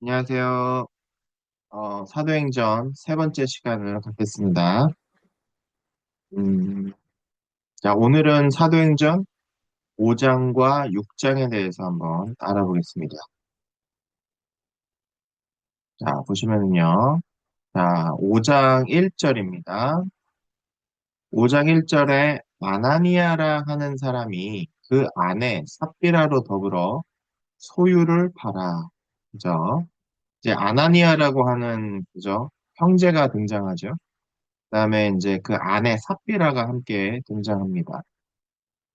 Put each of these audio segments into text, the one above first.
안녕하세요. 어, 사도행전 세 번째 시간을 갖겠습니다. 음, 자, 오늘은 사도행전 5장과 6장에 대해서 한번 알아보겠습니다. 자, 보시면은요. 자, 5장 1절입니다. 5장 1절에 아나니아라 하는 사람이 그 안에 삽비라로 더불어 소유를 팔아. 그죠? 이제 아나니아라고 하는, 그죠? 형제가 등장하죠. 그다음에 이제 그 안에 삽비라가 함께 등장합니다.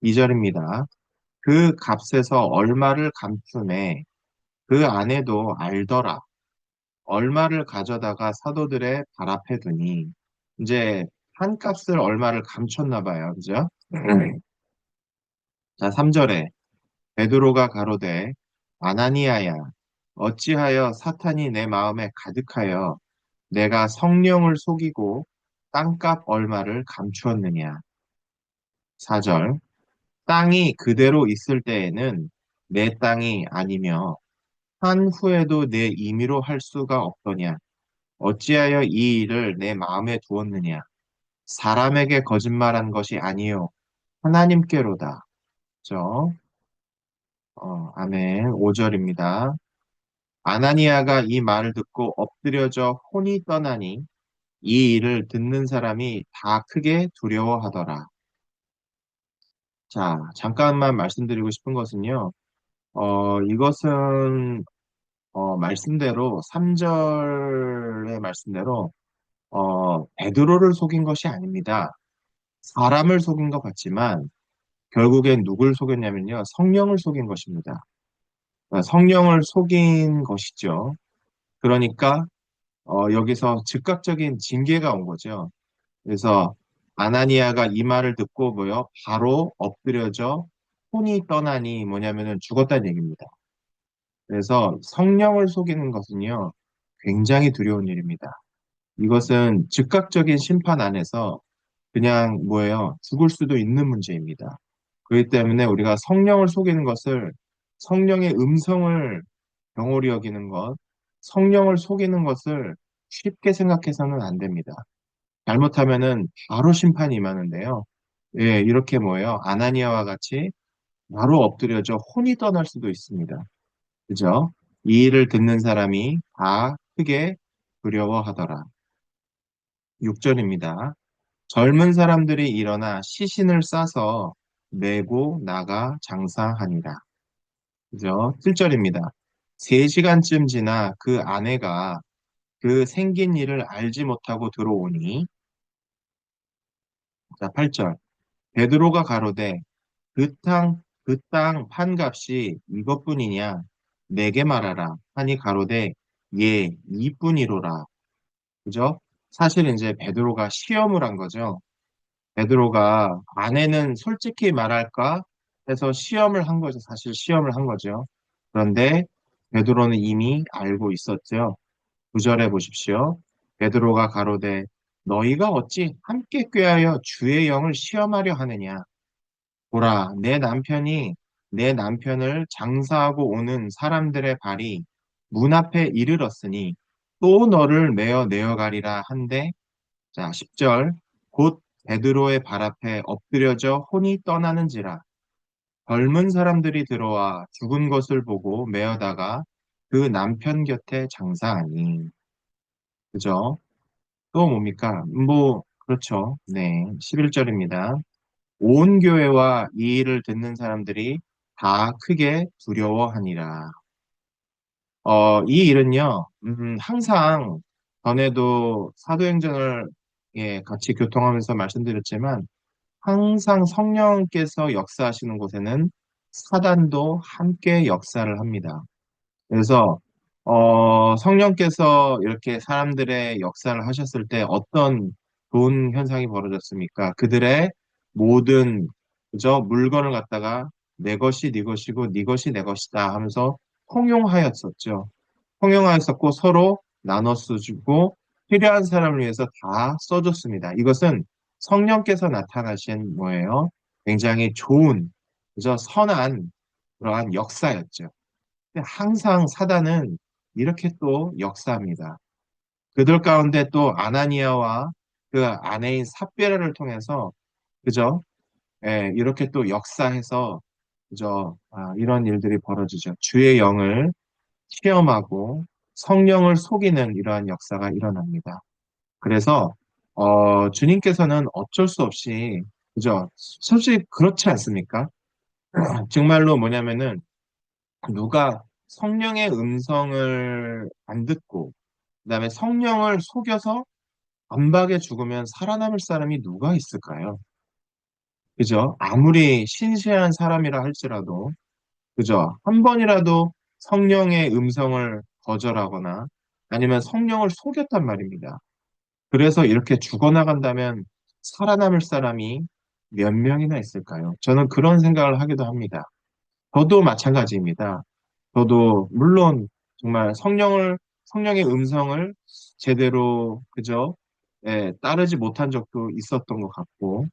2절입니다. 그 값에서 얼마를 감추네. 그 안에도 알더라. 얼마를 가져다가 사도들의 발 앞에 두니. 이제 한 값을 얼마를 감췄나 봐요. 그죠? 음. 자, 3절에 베드로가 가로되 아나니아야 어찌하여 사탄이 내 마음에 가득하여 내가 성령을 속이고 땅값 얼마를 감추었느냐. 4절 땅이 그대로 있을 때에는 내 땅이 아니며 한 후에도 내 임의로 할 수가 없더냐. 어찌하여 이 일을 내 마음에 두었느냐. 사람에게 거짓말한 것이 아니요 하나님께로다. 죠. 어, 아멘. 5절입니다. 아나니아가 이 말을 듣고 엎드려져 혼이 떠나니 이 일을 듣는 사람이 다 크게 두려워하더라. 자, 잠깐만 말씀드리고 싶은 것은요. 어, 이것은 어, 말씀대로 3절의 말씀대로 어, 베드로를 속인 것이 아닙니다. 사람을 속인 것 같지만 결국엔 누굴 속였냐면요. 성령을 속인 것입니다. 어, 성령을 속인 것이죠. 그러니까 어, 여기서 즉각적인 징계가 온 거죠. 그래서 아나니아가 이 말을 듣고 뭐요? 바로 엎드려져 혼이 떠나니 뭐냐면은 죽었다는 얘기입니다. 그래서 성령을 속이는 것은요, 굉장히 두려운 일입니다. 이것은 즉각적인 심판 안에서 그냥 뭐예요? 죽을 수도 있는 문제입니다. 그렇기 때문에 우리가 성령을 속이는 것을 성령의 음성을 경홀히 여기는 것, 성령을 속이는 것을 쉽게 생각해서는 안 됩니다. 잘못하면은 바로 심판이 임하는데요. 예, 이렇게 뭐예요? 아나니아와 같이 바로 엎드려져 혼이 떠날 수도 있습니다. 그죠? 이 일을 듣는 사람이 다 크게 두려워하더라. 6절입니다. 젊은 사람들이 일어나 시신을 싸서 메고 나가 장사하니라. 그죠? 7절입니다. 3시간쯤 지나 그 아내가 그 생긴 일을 알지 못하고 들어오니 자, 8절. 베드로가 가로되 그 땅, 그 땅 판값이 이것뿐이냐? 내게 말하라. 하니 가로되 예, 이뿐이로라. 그죠? 사실 이제 베드로가 시험을 한 거죠. 베드로가 아내는 솔직히 말할까 해서 시험을 한 거죠. 사실 시험을 한 거죠. 그런데 베드로는 이미 알고 있었죠. 9절에 보십시오. 베드로가 가로되 너희가 어찌 함께 꾀하여 주의 영을 시험하려 하느냐. 보라, 내 남편이 내 남편을 장사하고 오는 사람들의 발이 문 앞에 이르렀으니 또 너를 메어 내어가리라 한데 자 10절 곧 베드로의 발 앞에 엎드려져 혼이 떠나는지라 젊은 사람들이 들어와 죽은 것을 보고 메어다가 그 남편 곁에 장사하니 그죠? 또 뭡니까? 뭐 그렇죠. 네. 11절입니다. 온 교회와 이 일을 듣는 사람들이 다 크게 두려워하니라. 어, 이 일은요, 음, 항상 전에도 사도행전을 예, 같이 교통하면서 말씀드렸지만 항상 성령께서 역사하시는 곳에는 사단도 함께 역사를 합니다. 그래서 어, 성령께서 이렇게 사람들의 역사를 하셨을 때 어떤 좋은 현상이 벌어졌습니까? 그들의 모든 그저 물건을 갖다가 내 것이 네 것이고 네 것이 내 것이다 하면서 통용하였었죠. 통용하였었고 서로 나눠 써주고 필요한 사람을 위해서 다 써줬습니다. 이것은 성령께서 나타나신 뭐예요? 굉장히 좋은 그저 선한 그러한 역사였죠. 근데 항상 사단은 이렇게 또 역사합니다. 그들 가운데 또 아나니아와 그 아내인 삽비라를 통해서 그죠? 예, 이렇게 또 역사해서 그죠? 아, 이런 일들이 벌어지죠. 주의 영을 시험하고 성령을 속이는 이러한 역사가 일어납니다. 그래서 어, 주님께서는 어쩔 수 없이 그죠? 솔직히 그렇지 않습니까? 정말로 뭐냐면은 누가 성령의 음성을 안 듣고 그다음에 성령을 속여서 안박에 죽으면 살아남을 사람이 누가 있을까요? 그죠? 아무리 신실한 사람이라 할지라도 그죠? 한 번이라도 성령의 음성을 거절하거나 아니면 성령을 속였단 말입니다. 그래서 이렇게 죽어나간다면 살아남을 사람이 몇 명이나 있을까요? 저는 그런 생각을 하기도 합니다. 저도 마찬가지입니다. 저도 물론 정말 성령을 성령의 음성을 제대로 그죠? 예, 따르지 못한 적도 있었던 것 같고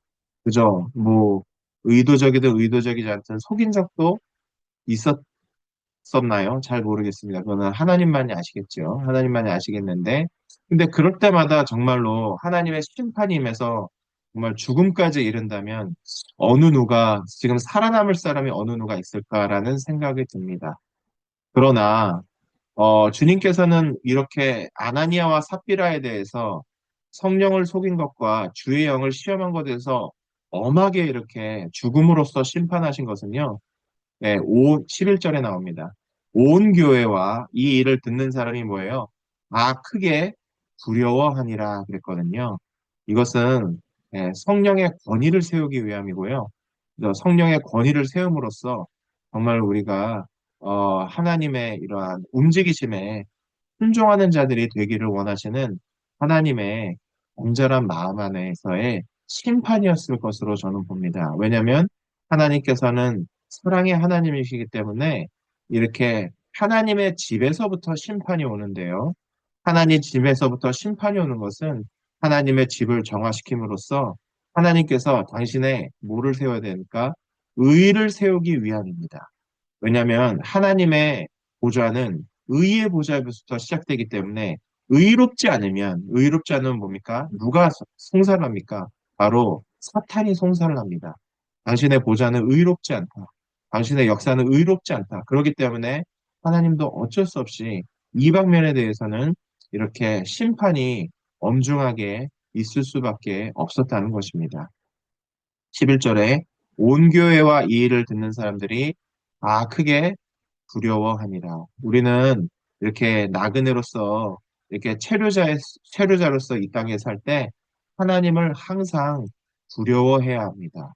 그죠? 뭐 의도적이든 의도적이지 않든 속인 적도 있었 었나요? 잘 모르겠습니다. 그거는 하나님만이 아시겠죠. 하나님만이 아시겠는데 근데 그럴 때마다 정말로 하나님의 심판이 임해서 정말 죽음까지 이른다면 어느 누가 지금 살아남을 사람이 어느 누가 있을까라는 생각이 듭니다. 그러나 어, 주님께서는 이렇게 아나니아와 삽비라에 대해서 성령을 속인 것과 주의 영을 시험한 것에 대해서 엄하게 이렇게 죽음으로써 심판하신 것은요. 네, 5, 11절에 나옵니다. 온 교회와 이 일을 듣는 사람이 뭐예요? 아, 크게 두려워하니라 그랬거든요. 이것은 예, 성령의 권위를 세우기 위함이고요. 성령의 권위를 세움으로써 정말 우리가 어, 하나님의 이러한 움직이심에 순종하는 자들이 되기를 원하시는 하나님의 온전한 마음 안에서의 심판이었을 것으로 저는 봅니다. 왜냐하면 하나님께서는 사랑의 하나님이시기 때문에 이렇게 하나님의 집에서부터 심판이 오는데요. 하나님 집에서부터 심판이 오는 것은 하나님의 집을 정화시킴으로써 하나님께서 당신의 뭐를 세워야 되니까 의를 세우기 위함입니다. 왜냐하면 하나님의 보좌는 의의 보좌부터 시작되기 때문에 의롭지 않으면 의롭지 않으면 뭡니까? 누가 송사를 합니까? 바로 사탄이 송사를 합니다. 당신의 보좌는 의롭지 않다. 당신의 역사는 의롭지 않다. 그렇기 때문에 하나님도 어쩔 수 없이 이 방면에 대해서는 이렇게 심판이 엄중하게 있을 수밖에 없었다는 것입니다. 11절에 온 교회와 이 일을 듣는 사람들이 아 크게 두려워하니라. 우리는 이렇게 나그네로서 이렇게 체류자 체류자로서 이 땅에 살 때 하나님을 항상 두려워해야 합니다.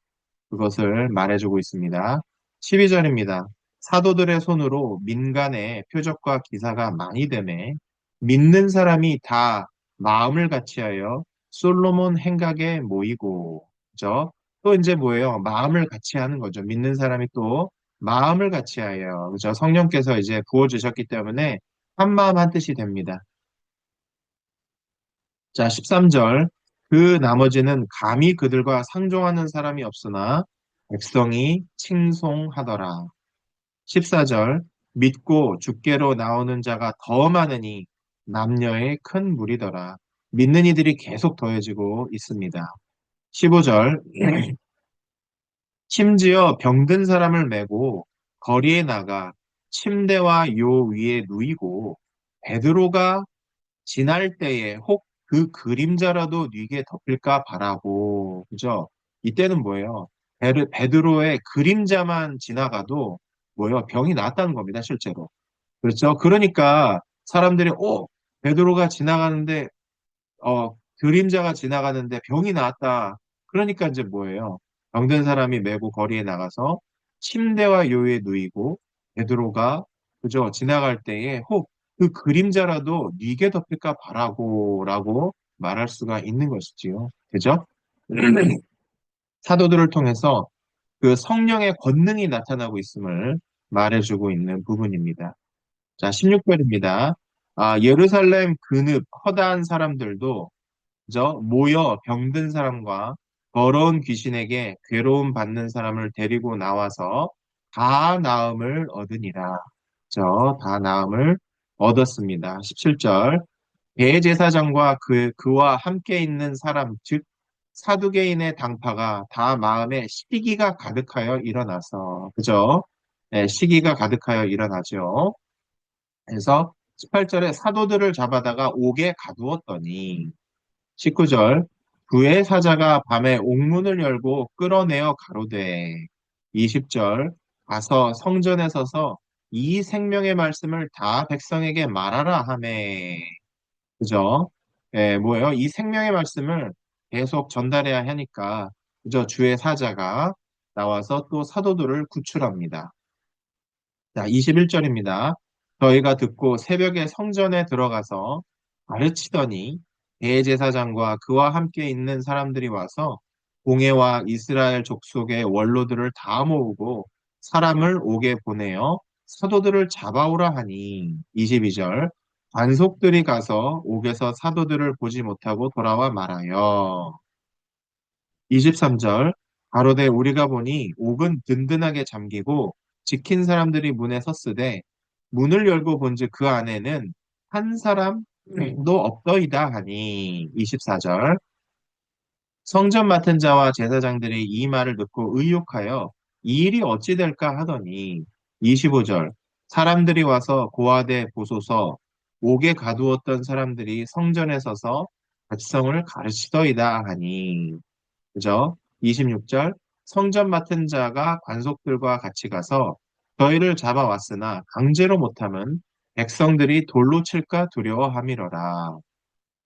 그것을 말해주고 있습니다. 12절입니다. 사도들의 손으로 민간의 표적과 기사가 많이 되매 믿는 사람이 다 마음을 같이하여 솔로몬 행각에 모이고 그죠? 또 이제 뭐예요? 마음을 같이 하는 거죠. 믿는 사람이 또 마음을 같이 하여 그죠? 성령께서 이제 부어 주셨기 때문에 한 마음 한 뜻이 됩니다. 자, 13절. 그 나머지는 감히 그들과 상종하는 사람이 없으나 백성이 칭송하더라. 14절. 믿고 주께로 나오는 자가 더 많으니 남녀의 큰 무리더라. 믿는 이들이 계속 더해지고 있습니다. 15절. 심지어 병든 사람을 메고 거리에 나가 침대와 요 위에 누이고 베드로가 지날 때에 혹 그 그림자라도 뉘게 덮일까 바라고 그죠? 이때는 뭐예요? 베드, 베드로의 그림자만 지나가도 뭐예요? 병이 낫다는 겁니다, 실제로. 그렇죠? 그러니까 사람들이 어 베드로가 지나가는데 어 그림자가 지나가는데 병이 나았다. 그러니까 이제 뭐예요? 병든 사람이 메고 거리에 나가서 침대와 요에 누이고 베드로가 그죠 지나갈 때에 혹 그 그림자라도 네게 덮일까 바라고라고 말할 수가 있는 것이지요. 그죠? 사도들을 통해서 그 성령의 권능이 나타나고 있음을 말해주고 있는 부분입니다. 자, 16절입니다. 아, 예루살렘 근읍 허다한 사람들도 그죠? 모여 병든 사람과 더러운 귀신에게 괴로움 받는 사람을 데리고 나와서 다 나음을 얻으니라. 그죠? 다 나음을 얻었습니다. 17절. 대제사장과 그, 그와 함께 있는 사람, 즉, 사두개인의 당파가 다 마음에 시기가 가득하여 일어나서, 그죠? 네, 시기가 가득하여 일어나죠. 그래서 18절에 사도들을 잡아다가 옥에 가두었더니, 19절, 그의 사자가 밤에 옥문을 열고 끌어내어 가로되, 20절, 가서 성전에 서서 이 생명의 말씀을 다 백성에게 말하라 하매, 그죠? 예, 뭐예요? 이 생명의 말씀을 계속 전달해야 하니까, 그죠? 주의 사자가 나와서 또 사도들을 구출합니다. 자, 21절입니다. 저희가 듣고 새벽에 성전에 들어가서 가르치더니 대제사장과 그와 함께 있는 사람들이 와서 공회와 이스라엘 족속의 원로들을 다 모으고 사람을 옥에 보내어 사도들을 잡아오라 하니 22절 관속들이 가서 옥에서 사도들을 보지 못하고 돌아와 말하여. 23절 가로되 우리가 보니 옥은 든든하게 잠기고 지킨 사람들이 문에 섰으되 문을 열고 본즉 그 안에는 한 사람도 없더이다 하니. 24절 성전 맡은 자와 제사장들이 이 말을 듣고 의욕하여 이 일이 어찌 될까 하더니. 25절 사람들이 와서 고아대 보소서 옥에 가두었던 사람들이 성전에 서서 백성을 가르치더이다 하니. 그죠? 26절. 성전 맡은 자가 관속들과 같이 가서 저희를 잡아왔으나 강제로 못함은 백성들이 돌로 칠까 두려워함이로라.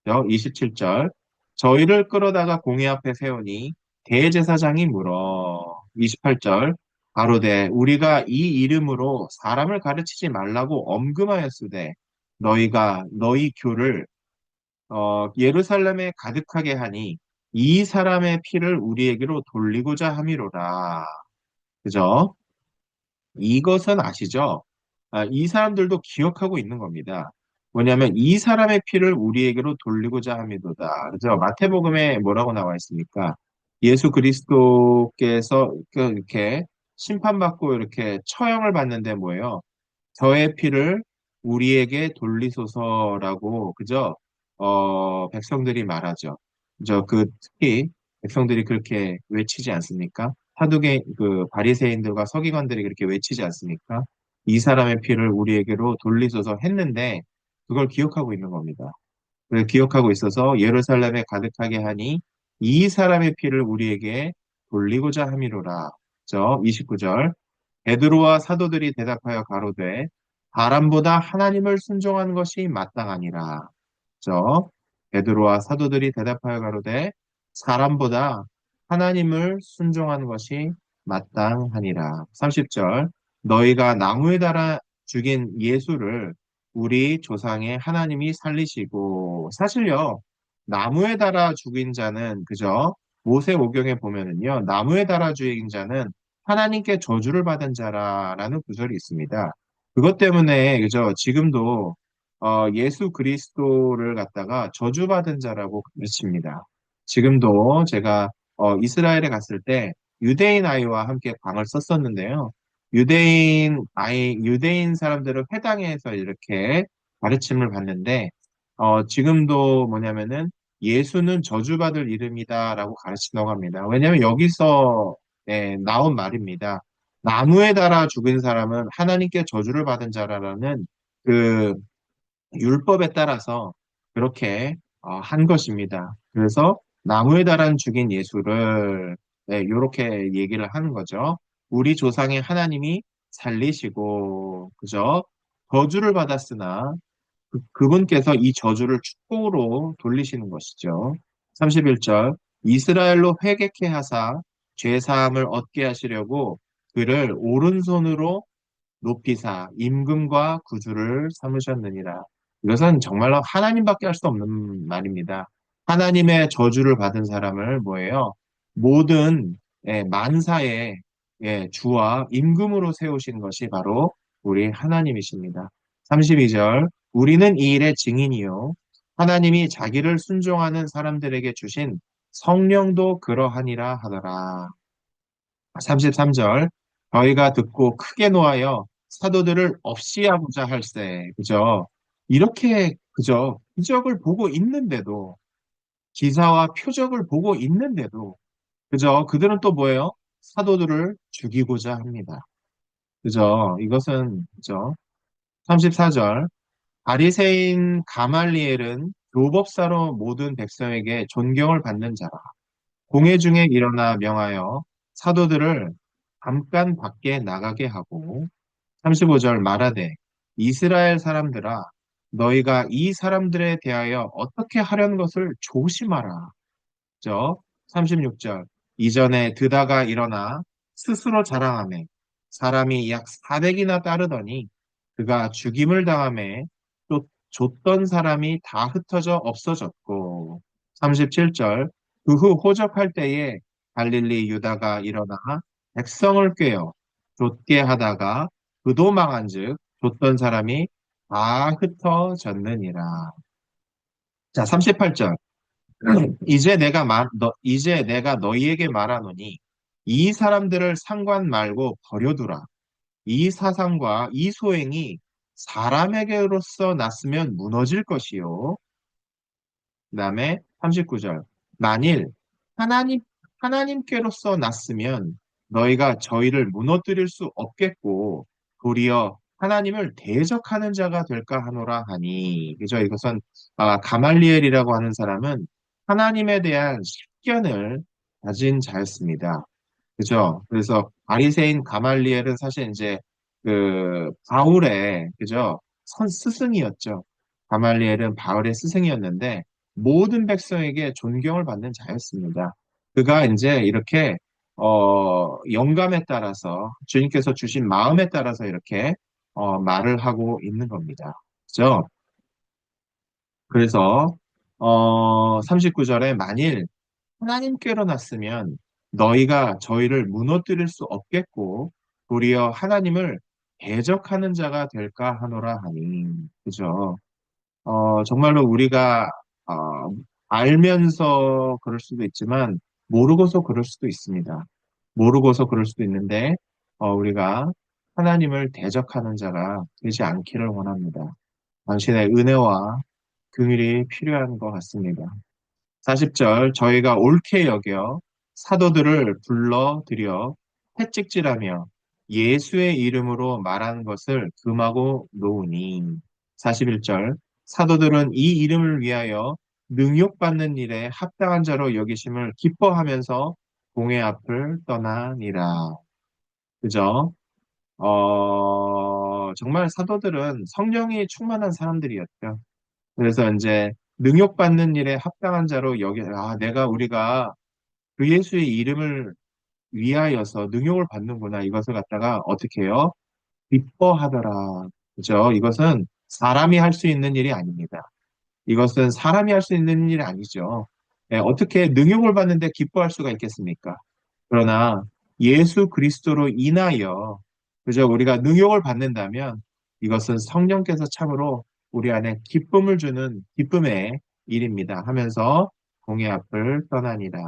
27절. 저희를 끌어다가 공회 앞에 세우니 대제사장이 물어. 28절. 가로되 우리가 이 이름으로 사람을 가르치지 말라고 엄금하였으되 너희가 너희 교를 어, 예루살렘에 가득하게 하니 이 사람의 피를 우리에게로 돌리고자 함이로라. 그죠? 이것은 아시죠? 아, 이 사람들도 기억하고 있는 겁니다. 뭐냐면 이 사람의 피를 우리에게로 돌리고자 함이도다. 그죠? 마태복음에 뭐라고 나와 있습니까? 예수 그리스도께서 그 이렇게 심판받고 이렇게 처형을 받는데 뭐예요? 저의 피를 우리에게 돌리소서라고 그죠? 어, 백성들이 말하죠. 저그 특히 백성들이 그렇게 외치지 않습니까? 사두개 그 바리새인들과 서기관들이 그렇게 외치지 않습니까? 이 사람의 피를 우리에게로 돌리소서 했는데 그걸 기억하고 있는 겁니다. 그걸 기억하고 있어서 예루살렘에 가득하게 하니 이 사람의 피를 우리에게 돌리고자 함이로라. 저 29절 베드로와 사도들이 대답하여 가로되 바람보다 하나님을 순종하는 것이 마땅하니라. 저 베드로와 사도들이 대답하여 가로되 사람보다 하나님을 순종하는 것이 마땅하니라. 30절 너희가 나무에 달아 죽인 예수를 우리 조상의 하나님이 살리시고 사실요 나무에 달아 죽인 자는 그저 모세오경에 보면은요 나무에 달아 죽인 자는 하나님께 저주를 받은 자라라는 구절이 있습니다. 그것 때문에 그저 지금도 어, 예수 그리스도를 갖다가 저주받은 자라고 가르칩니다. 지금도 제가 어, 이스라엘에 갔을 때 유대인 아이와 함께 강을 썼었는데요. 유대인 아이, 유대인 사람들을 회당에서 이렇게 가르침을 받는데, 어, 지금도 뭐냐면은 예수는 저주받을 이름이다라고 가르친다고 합니다. 왜냐하면 여기서 예, 나온 말입니다. 나무에 달아 죽은 사람은 하나님께 저주를 받은 자라는 그 율법에 따라서 그렇게 어, 한 것입니다. 그래서 나무에 달아 죽인 예수를 네, 이렇게 얘기를 하는 거죠. 우리 조상의 하나님이 살리시고 그죠? 저주를 받았으나 그, 그분께서 이 저주를 축복으로 돌리시는 것이죠. 31절 이스라엘로 회개케 하사 죄 사함을 얻게 하시려고 그를 오른손으로 높이사 임금과 구주를 삼으셨느니라. 이것은 정말로 하나님밖에 할 수 없는 말입니다. 하나님의 저주를 받은 사람을 뭐예요? 모든 예, 만사의 예, 주와 임금으로 세우신 것이 바로 우리 하나님이십니다. 32절 우리는 이 일의 증인이요 하나님이 자기를 순종하는 사람들에게 주신 성령도 그러하니라 하더라. 33절 저희가 듣고 크게 노하여 사도들을 없이 하고자 할세 그죠? 이렇게 그저 기적을 보고 있는데도 기사와 표적을 보고 있는데도 그저 그들은 또 뭐예요? 사도들을 죽이고자 합니다. 그죠? 이것은 그죠? 34절 바리새인 가말리엘은 교법사로 모든 백성에게 존경을 받는 자라. 공회 중에 일어나 명하여 사도들을 잠깐 밖에 나가게 하고 35절 말하되 이스라엘 사람들아 너희가 이 사람들에 대하여 어떻게 하려는 것을 조심하라. 저 36절 이전에 드다가 일어나 스스로 자랑하며 사람이 약 400이나 따르더니 그가 죽임을 당함에 또 줬던 사람이 다 흩어져 없어졌고 37절 그 후 호적할 때에 갈릴리 유다가 일어나 백성을 꾀어 쫓게 하다가 그도 망한즉 줬던 사람이 다 흩어졌느니라. 자, 38절. 이제 내가 말, 너, 이제 내가 너희에게 말하노니 이 사람들을 상관 말고 버려두라. 이 사상과 이 소행이 사람에게로서 났으면 무너질 것이요. 그 다음에 39절. 만일 하나님, 하나님께로서 났으면 너희가 저희를 무너뜨릴 수 없겠고, 도리어 하나님을 대적하는 자가 될까 하노라 하니. 그죠? 이것은, 아, 가말리엘이라고 하는 사람은 하나님에 대한 식견을 가진 자였습니다. 그죠? 그래서 바리새인 가말리엘은 사실 이제 그 바울의 그죠? 선 스승이었죠. 가말리엘은 바울의 스승이었는데 모든 백성에게 존경을 받는 자였습니다. 그가 이제 이렇게 어 영감에 따라서 주님께서 주신 마음에 따라서 이렇게 어 말을 하고 있는 겁니다. 그죠? 그래서 어 39절에 만일 하나님께로 났으면 너희가 저희를 무너뜨릴 수 없겠고 도리어 하나님을 대적하는 자가 될까 하노라 하니 그죠? 어, 정말로 우리가 어, 알면서 그럴 수도 있지만 모르고서 그럴 수도 있습니다. 모르고서 그럴 수도 있는데 어, 우리가 하나님을 대적하는 자가 되지 않기를 원합니다. 당신의 은혜와 긍휼이 필요한 것 같습니다. 40절 저희가 옳게 여겨 사도들을 불러들여 채찍질하며 예수의 이름으로 말하는 것을 금하고 놓으니 41절 사도들은 이 이름을 위하여 능욕받는 일에 합당한 자로 여기심을 기뻐하면서 공회 앞을 떠나니라. 그죠? 어, 정말 사도들은 성령이 충만한 사람들이었죠. 그래서 이제 능욕받는 일에 합당한 자로 여기, 아, 내가 우리가 그 예수의 이름을 위하여서 능욕을 받는구나. 이것을 갖다가 어떻게 해요? 기뻐하더라. 그죠? 이것은 사람이 할 수 있는 일이 아닙니다. 이것은 사람이 할 수 있는 일이 아니죠. 예, 어떻게 능욕을 받는데 기뻐할 수가 있겠습니까? 그러나 예수 그리스도로 인하여 그저 우리가 능욕을 받는다면 이것은 성령께서 참으로 우리 안에 기쁨을 주는 기쁨의 일입니다. 하면서 공의 앞을 떠나니라.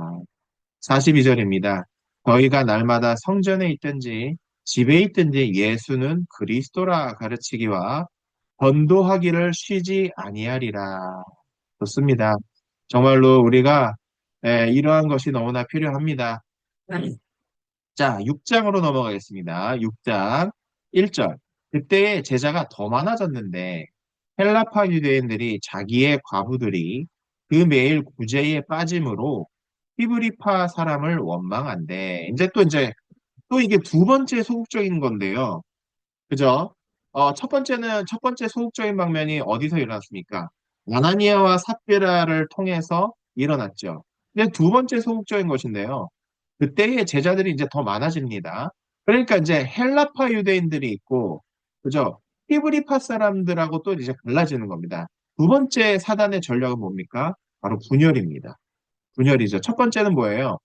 42절입니다. 저희가 날마다 성전에 있든지 집에 있든지 예수는 그리스도라 가르치기와 전도하기를 쉬지 아니하리라. 좋습니다. 정말로 우리가 예, 이러한 것이 너무나 필요합니다. 자, 6장으로 넘어가겠습니다. 6장 1절. 그때의 제자가 더 많아졌는데 헬라파 유대인들이 자기의 과부들이 그 매일 구제에 빠짐으로 히브리파 사람을 원망한데 이제 또 이제 또 이게 두 번째 소극적인 건데요. 그죠? 어, 첫 번째는 첫 번째 소극적인 방면이 어디서 일어났습니까? 아나니아와 삽비라를 통해서 일어났죠. 근데 두 번째 소극적인 것인데요. 그때의 제자들이 이제 더 많아집니다. 그러니까 이제 헬라파 유대인들이 있고, 그죠? 히브리파 사람들하고 또 이제 갈라지는 겁니다. 두 번째 사단의 전략은 뭡니까? 바로 분열입니다. 분열이죠. 첫 번째는 뭐예요?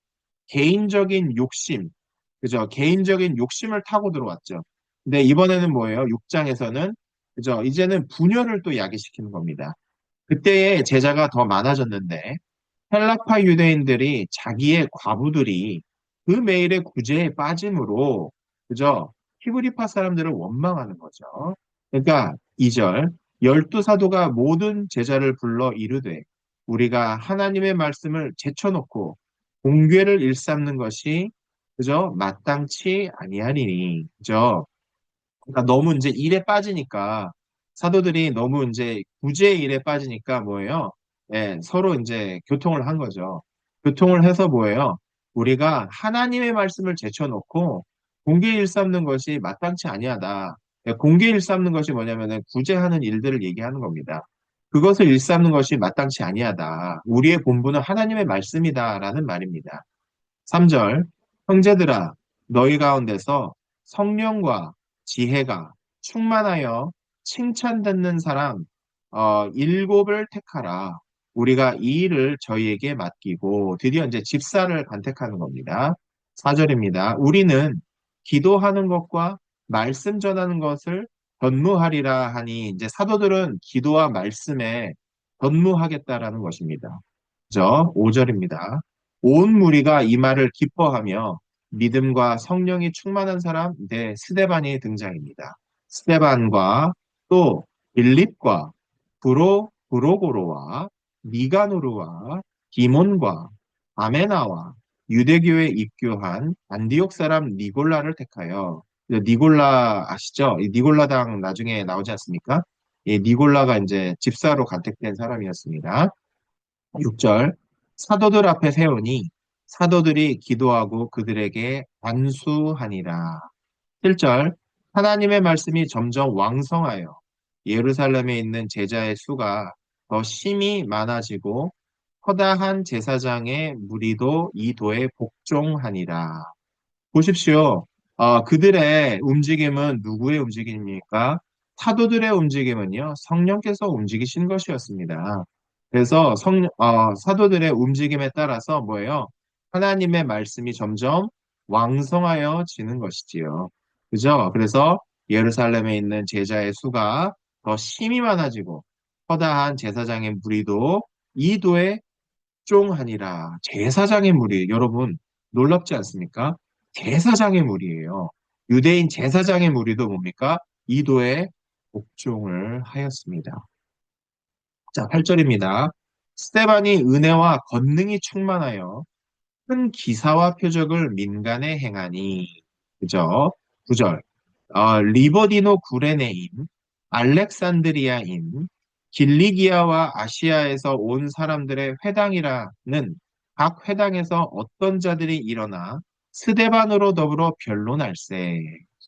개인적인 욕심, 그죠? 개인적인 욕심을 타고 들어왔죠. 근데 이번에는 뭐예요? 6장에서는 그죠? 이제는 분열을 또 야기시키는 겁니다. 그때의 제자가 더 많아졌는데 헬라파 유대인들이 자기의 과부들이 그 매일의 구제에 빠짐으로 그죠? 히브리파 사람들을 원망하는 거죠. 그러니까 2절 열두 사도가 모든 제자를 불러 이르되 우리가 하나님의 말씀을 제쳐놓고 공궤를 일삼는 것이 그죠? 마땅치 아니하리니 그죠? 그러니까 너무 이제 일에 빠지니까 사도들이 너무 이제 구제의 일에 빠지니까 뭐예요? 예, 서로 이제 교통을 한 거죠. 교통을 해서 뭐예요? 우리가 하나님의 말씀을 제쳐놓고 공개 일삼는 것이 마땅치 아니하다. 예, 공개 일삼는 것이 뭐냐면은 구제하는 일들을 얘기하는 겁니다. 그것을 일삼는 것이 마땅치 아니하다. 우리의 본분은 하나님의 말씀이다라는 말입니다. 3절 형제들아 너희 가운데서 성령과 지혜가 충만하여 칭찬 듣는 사람 어, 일곱을 택하라. 우리가 이 일을 저희에게 맡기고 드디어 이제 집사를 간택하는 겁니다. 4절입니다. 우리는 기도하는 것과 말씀 전하는 것을 전무하리라 하니 이제 사도들은 기도와 말씀에 전무하겠다라는 것입니다. 그죠? 5절입니다. 온 무리가 이 말을 기뻐하며 믿음과 성령이 충만한 사람, 네, 스데반이 등장입니다. 스데반과 또 빌립과 브로, 브로고로와 니가노르와 디몬과 아메나와 유대교에 입교한 안디옥 사람 니골라를 택하여 니골라 아시죠? 이 니골라당 나중에 나오지 않습니까? 이 니골라가 이제 집사로 간택된 사람이었습니다. 6절 사도들 앞에 세우니 사도들이 기도하고 그들에게 안수하니라. 7절 하나님의 말씀이 점점 왕성하여 예루살렘에 있는 제자의 수가 더 심히 많아지고 허다한 제사장의 무리도 이 도에 복종하니라. 보십시오. 어, 그들의 움직임은 누구의 움직임입니까? 사도들의 움직임은요, 성령께서 움직이신 것이었습니다. 그래서 성, 어, 사도들의 움직임에 따라서 뭐예요? 하나님의 말씀이 점점 왕성하여 지는 것이지요. 그죠? 그래서 예루살렘에 있는 제자의 수가 더 심히 많아지고 허다한 제사장의 무리도 이도에 쫑하니라. 제사장의 무리, 여러분 놀랍지 않습니까? 제사장의 무리예요. 유대인 제사장의 무리도 뭡니까? 이도에 복종을 하였습니다. 자, 8절입니다. 스테반이 은혜와 권능이 충만하여 큰 기사와 표적을 민간에 행하니. 그죠? 9절. 어, 리버디노 구레네인, 알렉산드리아인, 길리기아와 아시아에서 온 사람들의 회당이라는 각 회당에서 어떤 자들이 일어나 스데반으로 더불어 변론할세.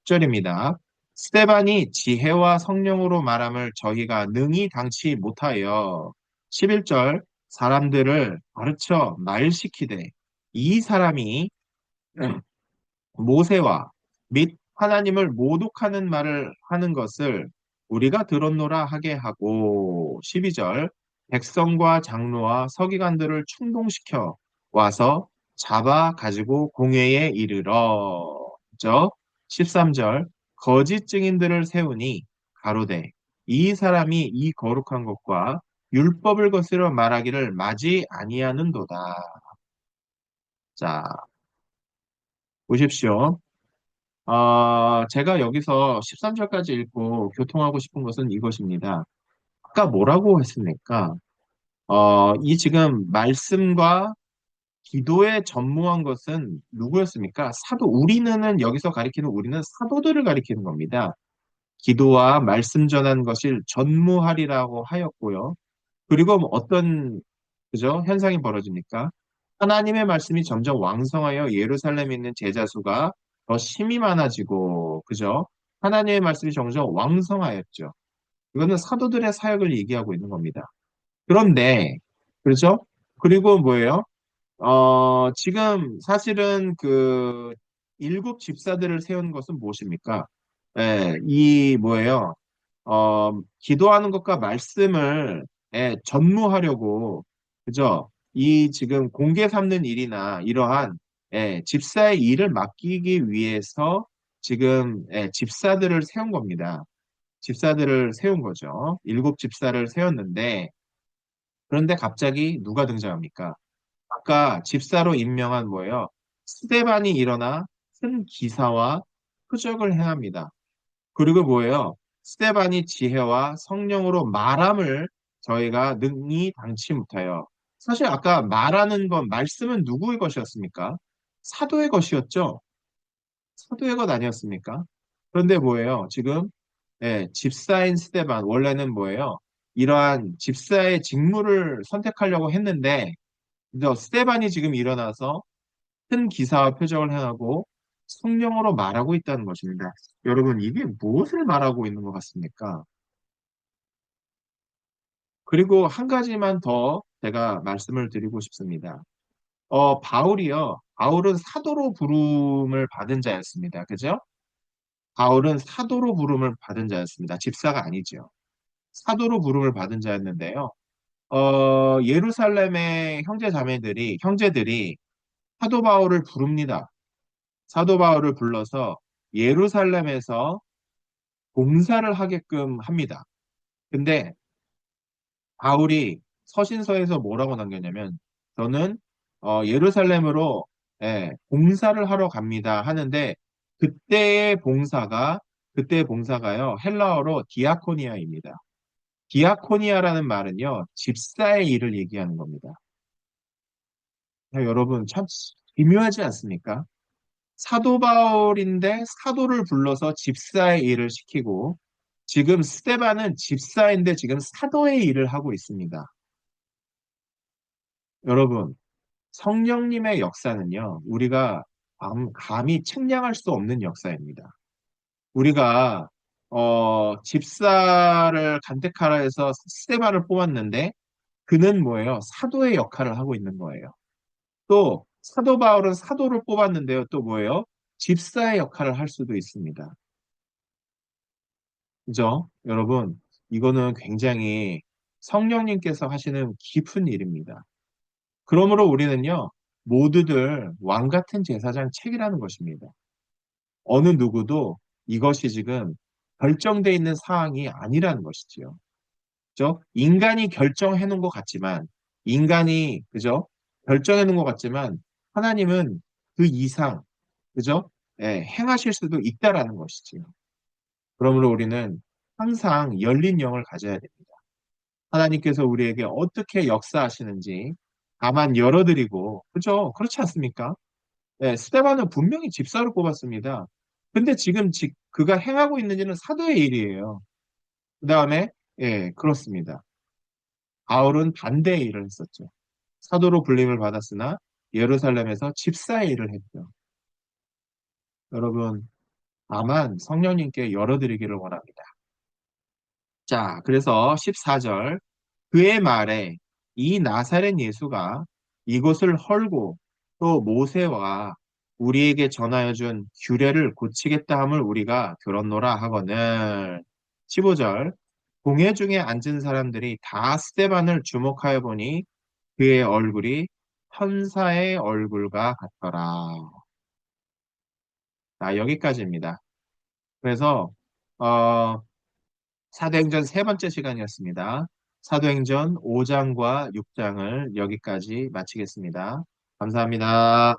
10절입니다. 스데반이 지혜와 성령으로 말함을 저희가 능히 당치 못하여 11절 사람들을 가르쳐 말시키되 이 사람이 모세와 및 하나님을 모독하는 말을 하는 것을 우리가 들었노라 하게 하고 12절 백성과 장로와 서기관들을 충동시켜 와서 잡아 가지고 공회에 이르러 죠 13절 거짓 증인들을 세우니 가로되 이 사람이 이 거룩한 것과 율법을 거스려 말하기를 마지 아니하는도다. 자, 보십시오. 어, 제가 여기서 13절까지 읽고 교통하고 싶은 것은 이것입니다. 아까 뭐라고 했습니까? 어, 이 지금 말씀과 기도에 전무한 것은 누구였습니까? 사도, 우리는 여기서 가리키는 우리는 사도들을 가리키는 겁니다. 기도와 말씀 전한 것을 전무하리라고 하였고요. 그리고 어떤, 그죠? 현상이 벌어집니까? 하나님의 말씀이 점점 왕성하여 예루살렘에 있는 제자 수가 더 심이 많아지고, 그죠? 하나님의 말씀이 점점 왕성하였죠. 이거는 사도들의 사역을 얘기하고 있는 겁니다. 그런데, 그렇죠? 그리고 뭐예요? 어, 지금 사실은 그 일곱 집사들을 세운 것은 무엇입니까? 예, 이 뭐예요? 어, 기도하는 것과 말씀을 예, 전무하려고, 그죠? 이 지금 공개 삼는 일이나 이러한 예, 집사의 일을 맡기기 위해서 지금 예, 집사들을 세운 겁니다. 집사들을 세운 거죠. 일곱 집사를 세웠는데 그런데 갑자기 누가 등장합니까? 아까 집사로 임명한 뭐예요? 스데반이 일어나 큰 기사와 표적을 행합니다. 그리고 뭐예요? 스테반이 지혜와 성령으로 말함을 저희가 능히 당치 못하여. 사실 아까 말하는 건 말씀은 누구의 것이었습니까? 사도의 것이었죠. 사도의 것 아니었습니까? 그런데 뭐예요? 지금 예, 집사인 스테반 원래는 뭐예요? 이러한 집사의 직무를 선택하려고 했는데 스테반이 지금 일어나서 큰 기사와 표적을 행하고 성령으로 말하고 있다는 것입니다. 여러분, 이게 무엇을 말하고 있는 것 같습니까? 그리고 한 가지만 더 제가 말씀을 드리고 싶습니다. 어, 바울이요. 바울은 사도로 부름을 받은 자였습니다. 그죠? 바울은 사도로 부름을 받은 자였습니다. 집사가 아니죠. 사도로 부름을 받은 자였는데요. 어, 예루살렘의 형제 자매들이, 형제들이 사도 바울을 부릅니다. 사도 바울을 불러서 예루살렘에서 봉사를 하게끔 합니다. 근데 바울이 서신서에서 뭐라고 남겼냐면 저는 어, 예루살렘으로 예, 봉사를 하러 갑니다 하는데 그때의 봉사가 그때의 봉사가요 헬라어로 디아코니아입니다. 디아코니아라는 말은요 집사의 일을 얘기하는 겁니다. 야, 여러분 참 기묘하지 않습니까? 사도 바울인데 사도를 불러서 집사의 일을 시키고 지금 스테반은 집사인데 지금 사도의 일을 하고 있습니다. 여러분, 성령님의 역사는요, 우리가 감- 감히 측량할 수 없는 역사입니다. 우리가 어, 집사를 간택하라 해서 스테반을 뽑았는데 그는 뭐예요? 사도의 역할을 하고 있는 거예요. 또 사도 바울은 사도를 뽑았는데요. 또 뭐예요? 집사의 역할을 할 수도 있습니다. 그죠? 여러분, 이거는 굉장히 성령님께서 하시는 깊은 일입니다. 그러므로 우리는요, 모두들 왕 같은 제사장 책이라는 것입니다. 어느 누구도 이것이 지금 결정돼 있는 사항이 아니라는 것이지요. 그죠? 인간이 결정해 놓은 것 같지만, 인간이, 그죠? 결정해 놓은 것 같지만, 하나님은 그 이상, 그죠? 예, 행하실 수도 있다라는 것이지요. 그러므로 우리는 항상 열린 영을 가져야 됩니다. 하나님께서 우리에게 어떻게 역사하시는지 다만 열어드리고, 그죠? 그렇지 않습니까? 예, 스테반은 분명히 집사를 뽑았습니다. 근데 지금 지- 그가 행하고 있는 일은 사도의 일이에요. 그 다음에, 예, 그렇습니다. 바울은 반대의 일을 했었죠. 사도로 불림을 받았으나 예루살렘에서 집사의 일을 했죠. 여러분, 다만 성령님께 열어드리기를 원합니다. 자, 그래서 14절. 그의 말에 이 나사렛 예수가 이곳을 헐고 또 모세와 우리에게 전하여 준 규례를 고치겠다 함을 우리가 들었노라 하거늘 15절 공회 중에 앉은 사람들이 다 스테반을 주목하여 보니 그의 얼굴이 천사의 얼굴과 같더라. 자, 여기까지입니다. 그래서 어, 사도행전 세 번째 시간이었습니다. 사도행전 5장과 6장을 여기까지 마치겠습니다. 감사합니다.